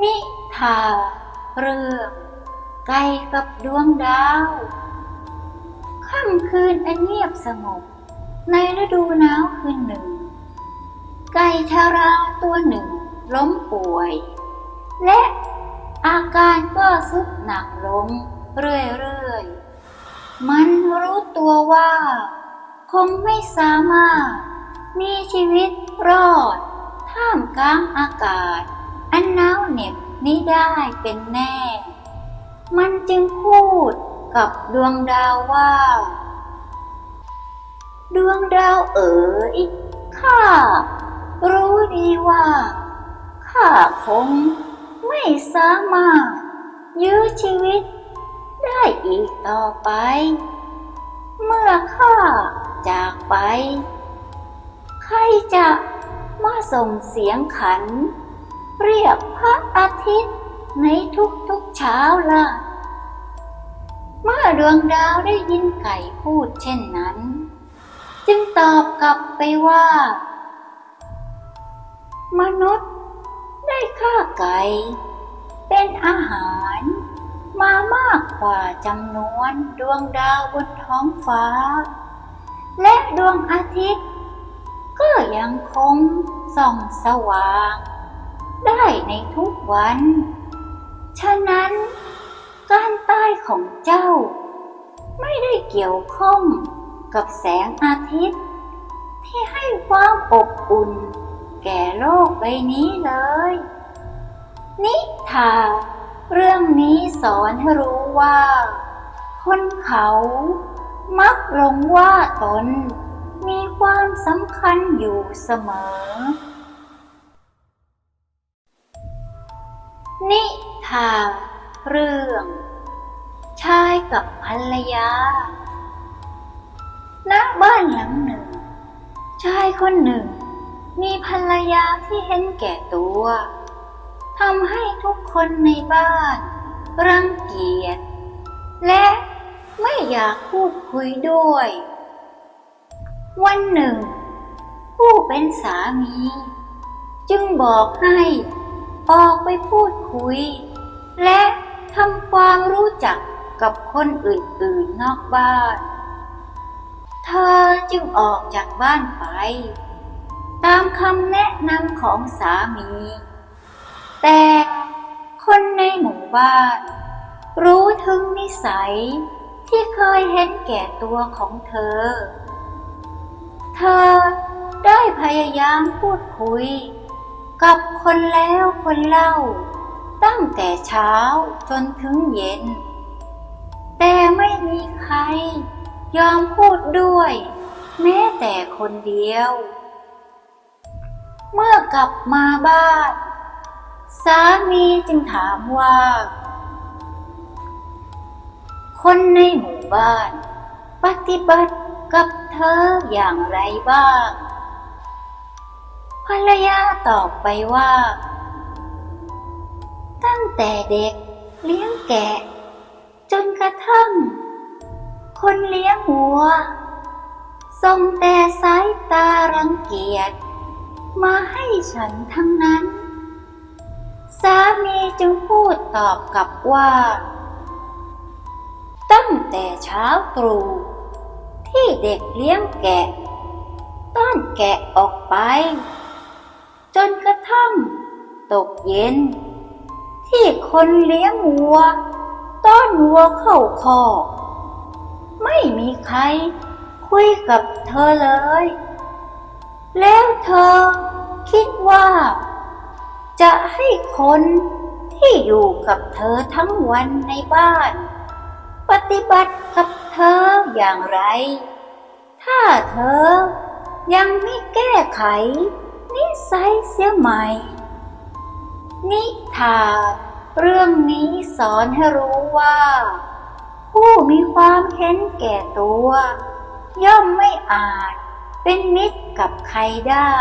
นิทาเรื่องไก่กับดวงดาว ค่ำคืนอันเงียบสงบ ในฤดูหนาวคืนหนึ่ง ไก่ชาราตัวหนึ่งล้มป่วย และอาการก็สุดหนักลงเรื่อยๆ มันรู้ตัวว่า คงไม่สามารถ มีชีวิตรอด ท่ามกลางอากาศ อันหนาวเหน็บนี้ได้เป็นแน่ มันจึงพูดกับดวงดาวว่า ดวงดาวเอ๋ยข้ารู้ดีว่าข้าคงไม่สามารถยื้อชีวิตได้อีกต่อไป เมื่อข้าจากไป ใครจะมาส่งเสียงขัน เรียกพระอาทิตย์ในทุกๆเช้าล่ะ เมื่อดวงดาวได้ยินไก่พูดเช่นนั้น จึงตอบกลับไปว่า มนุษย์ได้ฆ่าไก่ เป็นอาหารมามากกว่าจำนวนดวงดาวบนท้องฟ้า และดวงอาทิตย์ ก็ยังคงส่องสว่าง ในทุกวัน ฉะนั้นการตายของเจ้า ไม่ได้เกี่ยวข้องกับแสงอาทิตย์ ที่ให้ความอบอุ่น แก่โลกใบนี้เลย นิทาเรื่องนี้สอนให้รู้ว่า คนเขามักหลงว่าตนมีความสำคัญอยู่เสมอ นิทานเรื่อง ชายกับภรรยา ณ บ้านหลังหนึ่ง ชายคนหนึ่ง มีภรรยาที่เห็นแก่ตัวทำให้ทุกคนในบ้าน รังเกียจ และไม่อยากพูดคุยด้วย วันหนึ่ง ผู้เป็นสามี จึงบอกให้ ออกไปพูดคุย และทำความรู้จักกับคนอื่นๆนอกบ้าน เธอจึงออกจากบ้านไป ตามคำแนะนำของสามี แต่คนในหมู่บ้าน รู้ถึงนิสัยที่เคยเห็นแก่ตัวของเธอ เธอได้พยายามพูดคุย กับคนแล้วคนเล่า ตั้งแต่เช้าจนถึงเย็น แต่ไม่มีใคร ยอมพูดด้วย แม้แต่คนเดียว เมื่อกลับมาบ้าน สามีจึงถามว่า คนในหมู่บ้าน ปฏิบัติกับเธออย่างไรบ้าง ภรรยาตอบไปว่า ตั้งแต่เด็กเลี้ยงแกะ จนกระทั่ง คนเลี้ยงวัวส่งแต่สายตารังเกียจมาให้ฉันทั้งนั้น สามีจึงพูดตอบกลับว่า ตั้งแต่เช้าตรู่ที่เด็กเลี้ยงแกะ ต้อนแกะออกไป จนกระทั่ง ตกเย็น ที่คนเลี้ยงวัว ต้อนวัวเข้าคอ ไม่มีใครคุยกับเธอเลย แล้วเธอคิดว่า จะให้คนที่อยู่กับเธอทั้งวันในบ้าน ปฏิบัติกับเธออย่างไร ถ้าเธอยังไม่แก้ไข นิสัยเสียใหม่ นิทานเรื่องนี้สอนให้รู้ว่า ผู้มีความเห็นแก่ตัว ย่อมไม่อาจเป็นมิตรกับใครได้